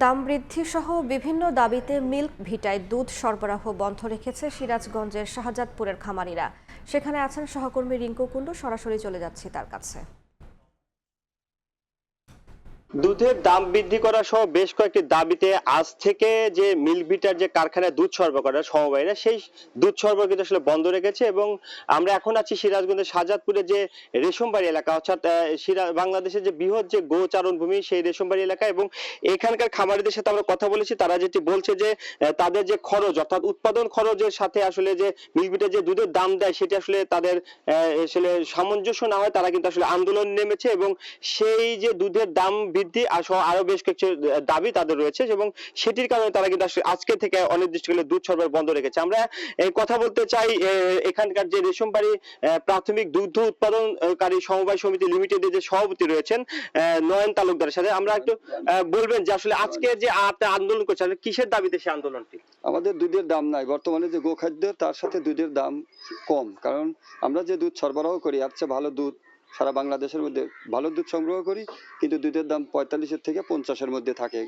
দাম বৃদ্ধিসহ বিভিন্ন দাবিতে মিল্ক ভিটায় দুধ সরবরাহ বন্ধ রেখেছে সিরাজগঞ্জের শাহজাদপুরের খামারিরা। সেখানে আছেন সহকর্মী রিঙ্কু কুণ্ডু, সরাসরি চলে যাচ্ছে তার কাছে। দুধের দাম বৃদ্ধি করা সহ বেশ কয়েকটি দাবিতে আজ থেকে যে মিলবিটার যে কারখানায় দুধ সরবরাহ সমবায়রা সেই দুধ সরবরাহ কিন্তু আসলে বন্ধ রেখেছে এবং আমরা এখন আছি সিরাজগঞ্জের শাহজাদপুরে যে রেশমবাড়ি এলাকা, অর্থাৎ বাংলাদেশের যে বৃহৎ যে গোচারণ ভূমি সেই রেশমবাড়ি এলাকা এবং এখানকার খামারিদের সাথে আমরা কথা বলেছি, তারা যেটি বলছে যে তাদের যে খরচ, অর্থাৎ উৎপাদন খরচের সাথে আসলে যে মিলবিটার যে দুধের দাম দেয় সেটি আসলে তাদের আসলে সামঞ্জস্য না হয় তারা কিন্তু আসলে আন্দোলন নেমেছে এবং সেই যে দুধের দাম বৃদ্ধি আর আরও বেশ কিছু দাবি তাদের রয়েছে এবং সেটির কারণে তারা কিন্তু আজকে থেকে অনির্দিষ্টকালে দুধ সরবরাহ বন্ধ রেখেছে। আমরা কথা বলতে চাই এখানকার যে রেশমবাড়ি প্রাথমিক দুগ্ধ উৎপাদনকারী সমবায় সমিতি লিমিটেডের যে সভাপতি রয়েছেন নয়ন তালুকদারের সাথে আমরা একটু বলবেন যে আসলে আজকে যে আপনি আন্দোলন করছেন কিসের দাবিতে সেই আন্দোলনটি? আমাদের দুধের দাম নাই। বর্তমানে যে গোখাদ্য, তার সাথে দুধের দাম কম। কারণ আমরা যে দুধ সরবরাহ করি আর চেয়ে ভালো দুধ সারা বাংলাদেশের মধ্যে ভালো দুধ সংগ্রহ করি, কিন্তু দুধের দাম পঁয়তাল্লিশের থেকে পঞ্চাশের মধ্যে থাকে,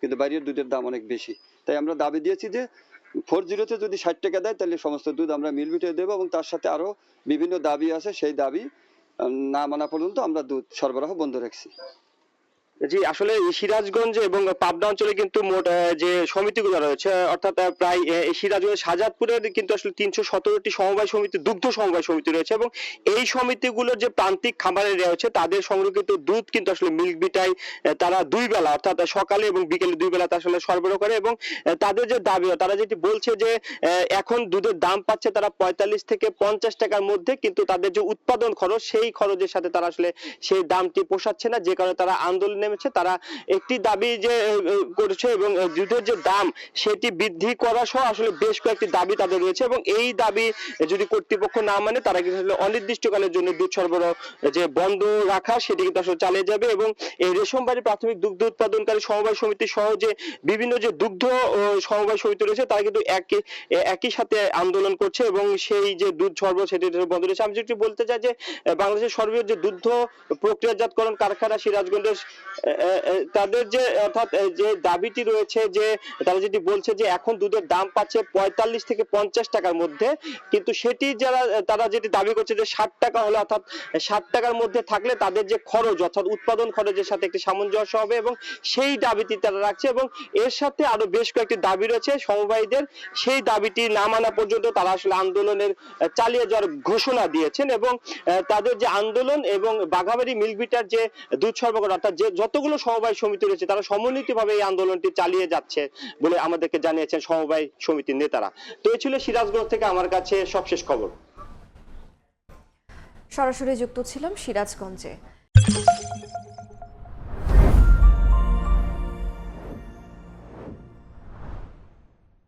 কিন্তু বাইরের দুধের দাম অনেক বেশি। তাই আমরা দাবি দিয়েছি যে ফোর জিরোতে যদি ষাট টাকা দেয়, তাহলে সমস্ত দুধ আমরা মিল মিটিয়ে দেবো এবং তার সাথে আরও বিভিন্ন দাবি আছে, সেই দাবি না মানা পর্যন্ত আমরা দুধ সরবরাহ বন্ধ রাখছি। জি, আসলে সিরাজগঞ্জ এবং পাবনা অঞ্চলে কিন্তু মোট যে সমিতিগুলো রয়েছে, অর্থাৎ প্রায় সিরাজগঞ্জ, শাহজাদপুরের কিন্তু আসলে তিনশো সতেরোটি সমবায় সমিতি, দুগ্ধ সমবায় সমিতি রয়েছে এবং এই সমিতিগুলোর যে প্রান্তিক খামারে রয়েছে, তাদের সংরক্ষিত দুধ কিন্তু আসলে মিল্ক বিটাই তারা দুই বেলা, অর্থাৎ সকালে এবং বিকেলে দুই বেলা আসলে সরবরাহ করে এবং তাদের যে দাবি, তারা যেটি বলছে যে এখন দুধের দাম পাচ্ছে তারা পঁয়তাল্লিশ থেকে পঞ্চাশ টাকার মধ্যে, কিন্তু তাদের যে উৎপাদন খরচ, সেই খরচের সাথে তারা আসলে সেই দামটি পোষাচ্ছে না, যে কারণে তারা আন্দোলন নেমেছে তারা একটি দাবি যে করেছে এবং দুধের যে দাম সেটি বৃদ্ধি করা সহ আসলে বেশ কয়েকটি দাবি তাদের রয়েছে এবং এই দাবি যদি কর্তৃপক্ষ না মানে তারা কিন্তু আসলে অনির্দিষ্টকালের জন্য দুধ সরবরাহ যে বন্ধ রাখা সেটি কিন্তু আসলে চালিয়ে যাবে এবং এই রেশমবাড়ি প্রাথমিক দুগ্ধ উৎপাদনকারী সমবায় সমিতি সহ যে বিভিন্ন যে দুগ্ধ সমবায় সমিতি রয়েছে তারা কিন্তু একই একই সাথে আন্দোলন করছে এবং সেই যে দুধ সরবরাহ সেটি বন্ধ রয়েছে। আমি যেটি বলতে চাই যে বাংলাদেশের সর্ববৃহৎ যে দুগ্ধ প্রক্রিয়াজাতকরণ কারখানা সিরাজগঞ্জের তাদের যে, অর্থাৎ যে দাবিটি রয়েছে যে, তারা যেটি বলছে যে এখন দুধের দাম পাচ্ছে পঁয়তাল্লিশ থেকে পঞ্চাশ টাকার মধ্যে, কিন্তু সেটি যারা, তারা যেটি দাবি করছে যে ষাট টাকা হলে, অর্থাৎ ষাট টাকার মধ্যে থাকলে তাদের যে খরচ, অর্থাৎ উৎপাদন খরচের সাথে একটি সামঞ্জস্য হবে এবং সেই দাবিটি তারা রাখছে এবং এর সাথে আরও বেশ কয়েকটি দাবি রয়েছে সমবায়ীদের। সেই দাবিটি না মানা পর্যন্ত তারা আসলে আন্দোলনের চালিয়ে যাওয়ার ঘোষণা দিয়েছেন এবং তাদের যে আন্দোলন এবং বাঘাবাড়ি মিলবিটার যে দুধ সরবরাহ, অর্থাৎ যে যতগুলো সমবায় সমিতি রয়েছে, তারা সমন্বিতভাবে এই আন্দোলনটি চালিয়ে যাচ্ছে বলে আমাদেরকে জানিয়েছেন সমবায় সমিতির নেতারা। তো এই ছিল সিরাজগঞ্জ থেকে আমার কাছে সবশেষ খবর। সরাসরি যুক্ত ছিলাম সিরাজগঞ্জে।